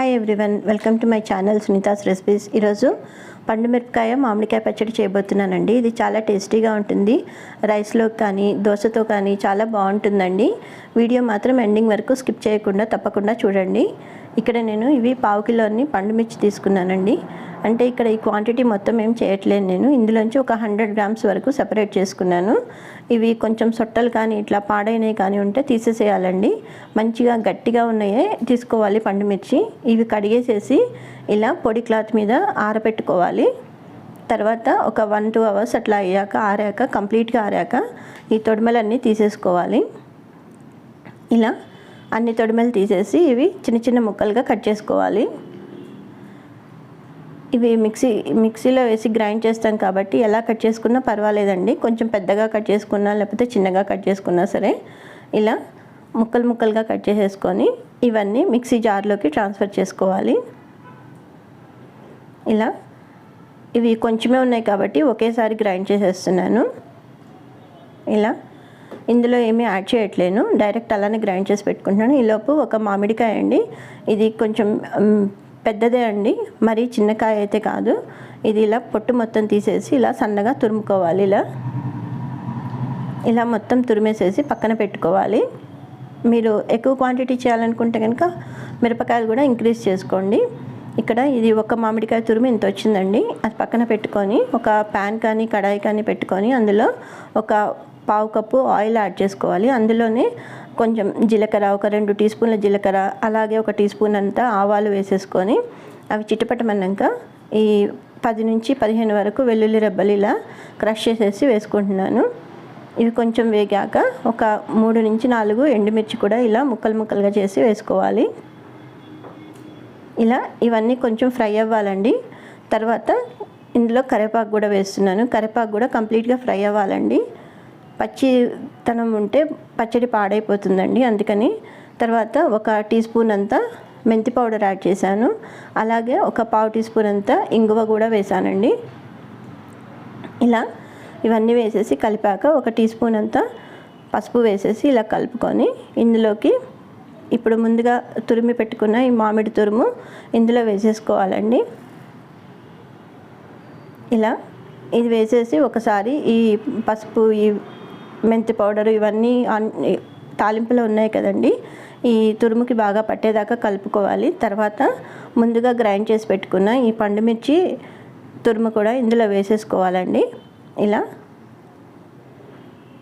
Hi everyone welcome to my channel Sunitha's recipes ఈరోజు పండు మిరపకాయ మామిడికాయ పచ్చడి చేయబోతున్నానండి. ఇది చాలా టేస్టీగా ఉంటుంది. రైస్లో కానీ దోశతో కానీ చాలా బాగుంటుందండి. వీడియో మాత్రం ఎండింగ్ వరకు స్కిప్ చేయకుండా తప్పకుండా చూడండి. ఇక్కడ నేను ఇవి పావు కిలోని పండుమిర్చి తీసుకున్నానండి. అంటే ఇక్కడ ఈ క్వాంటిటీ మొత్తం ఏం చేయట్లేదు నేను. ఇందులోంచి ఒక హండ్రెడ్ గ్రామ్స్ వరకు సపరేట్ చేసుకున్నాను. ఇవి కొంచెం సొట్టలు కానీ ఇట్లా పాడైనవి కానీ ఉంటే తీసేసేయాలండి. మంచిగా గట్టిగా ఉన్నాయే తీసుకోవాలి పండుమిర్చి ఇవి కడిగేసేసి ఇలా పొడి క్లాత్ మీద ఆరబెట్టుకోవాలి తర్వాత ఒక వన్ టూ అవర్స్ అట్లా అయ్యాక ఆరాక కంప్లీట్గా ఆరాక ఈ తొడిమలన్నీ తీసేసుకోవాలి. ఇలా అన్ని తొడిమలు తీసేసి ఇవి చిన్న చిన్న ముక్కలుగా కట్ చేసుకోవాలి. ఇవి మిక్సీ మిక్సీలో వేసి గ్రైండ్ చేస్తాం కాబట్టి ఎలా కట్ చేసుకున్నా పర్వాలేదండి. కొంచెం పెద్దగా కట్ చేసుకున్నా లేకపోతే చిన్నగా కట్ చేసుకున్నా సరే ఇలా ముక్కలు ముక్కలుగా కట్ చేసేసుకొని ఇవన్నీ మిక్సీ జార్లోకి ట్రాన్స్ఫర్ చేసుకోవాలి. ఇలా ఇవి కొంచెమే ఉన్నాయి కాబట్టి ఒకేసారి గ్రైండ్ చేసేస్తున్నాను. ఇలా ఇందులో ఏమీ యాడ్ చేయట్లేను. డైరెక్ట్ అలానే గ్రైండ్ చేసి పెట్టుకుంటున్నాను. ఈలోపు ఒక మామిడికాయ అండి. ఇది కొంచెం పెద్దదే అండి మరీ చిన్నకాయ అయితే కాదు. ఇది ఇలా పొట్టు మొత్తం తీసేసి ఇలా సన్నగా తురుముకోవాలి ఇలా. ఇలా మొత్తం తురిమేసేసి పక్కన పెట్టుకోవాలి. మీరు ఎక్కువ క్వాంటిటీ చేయాలనుకుంటే కనుక మిరపకాయలు కూడా ఇంక్రీజ్ చేసుకోండి. ఇక్కడ ఇది ఒక మామిడికాయ తురుము ఇంత వచ్చిందండి. అది పక్కన పెట్టుకొని ఒక ప్యాన్ కానీ కడాయి కానీ పెట్టుకొని అందులో ఒక పావు కప్పు ఆయిల్ యాడ్ చేసుకోవాలి. అందులోనే కొంచెం జీలకర్ర ఒక రెండు టీ స్పూన్ల జీలకర్ర అలాగే ఒక టీ స్పూన్ అంతా ఆవాలు వేసేసుకొని అవి చిటపటమన్నాక ఈ పది నుంచి పదిహేను వరకు వెల్లుల్లి రెబ్బలు ఇలా క్రష్ చేసేసి వేసుకుంటున్నాను. ఇవి కొంచెం వేగాక ఒక మూడు నుంచి నాలుగు ఎండుమిర్చి కూడా ఇలా ముక్కలు ముక్కలుగా చేసి వేసుకోవాలి. ఇలా ఇవన్నీ కొంచెం ఫ్రై అవ్వాలండి. తర్వాత ఇందులో కరివేపాకు కూడా వేస్తున్నాను. కరివేపాకు కూడా కంప్లీట్గా ఫ్రై అవ్వాలండి. పచ్చితనం ఉంటే పచ్చడి పాడైపోతుందండి. అందుకని తర్వాత ఒక టీ స్పూన్ అంతా మెంతి పౌడర్ యాడ్ చేశాను. అలాగే ఒక పావు టీ స్పూన్ అంతా ఇంగువ కూడా వేసానండి ఇలా ఇవన్నీ వేసేసి కలిపాక ఒక టీ స్పూన్ అంతా పసుపు వేసేసి ఇలా కలుపుకొని ఇందులోకి ఇప్పుడు ముందుగా తురిమి పెట్టుకున్న ఈ మామిడి తురుము ఇందులో వేసేసుకోవాలండి. ఇలా ఇది వేసేసి ఒకసారి ఈ పసుపు ఈ మెంతి పౌడర్ ఇవన్నీ తాలింపులో ఉన్నాయి కదండి. ఈ తురుముకి బాగా పట్టేదాకా కలుపుకోవాలి. తర్వాత ముందుగా గ్రైండ్ చేసి పెట్టుకున్న ఈ పండుమిర్చి తురుము కూడా ఇందులో వేసేసుకోవాలండి. ఇలా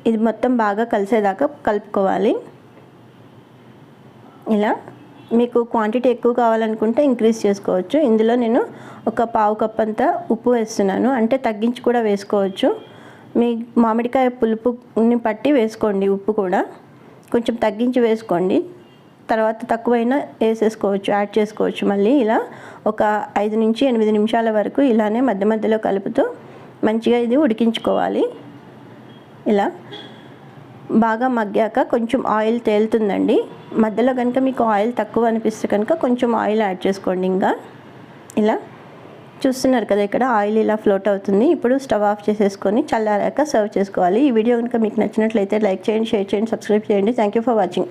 ఇది మొత్తం బాగా కలిసేదాకా కలుపుకోవాలి. ఇలా మీకు క్వాంటిటీ ఎక్కువ కావాలనుకుంటే ఇంక్రీజ్ చేసుకోవచ్చు. ఇందులో నేను ఒక పావు కప్ అంతా ఉప్పు వేస్తున్నాను. అంటే తగ్గించి కూడా వేసుకోవచ్చు. మీ మామిడికాయ పులుపుని పట్టి వేసుకోండి ఉప్పు కూడా. కొంచెం తగ్గించి వేసుకోండి. తర్వాత తక్కువైనా వేసేసుకోవచ్చు యాడ్ చేసుకోవచ్చు. మళ్ళీ ఇలా ఒక ఐదు నుంచి ఎనిమిది నిమిషాల వరకు ఇలానే మధ్య మధ్యలో కలుపుతూ మంచిగా ఇది ఉడికించుకోవాలి. ఇలా బాగా మగ్గాక కొంచెం ఆయిల్ తేలుతుందండి. మధ్యలో కనుక మీకు ఆయిల్ తక్కువ అనిపిస్తే కనుక కొంచెం ఆయిల్ యాడ్ చేసుకోండి ఇంకా. ఇలా చూస్తున్నారు కదా ఇక్కడ ఆయిల్ ఇలా ఫ్లోట్ అవుతుంది. ఇప్పుడు స్టవ్ ఆఫ్ చేసేసుకొని చల్లారాక సర్వ్ చేసుకోవాలి. ఈ వీడియో కనుక మీకు నచ్చినట్లయితే లైక్ చేయండి షేర్ చేయండి సబ్స్క్రైబ్ చేయండి. Thank you for watching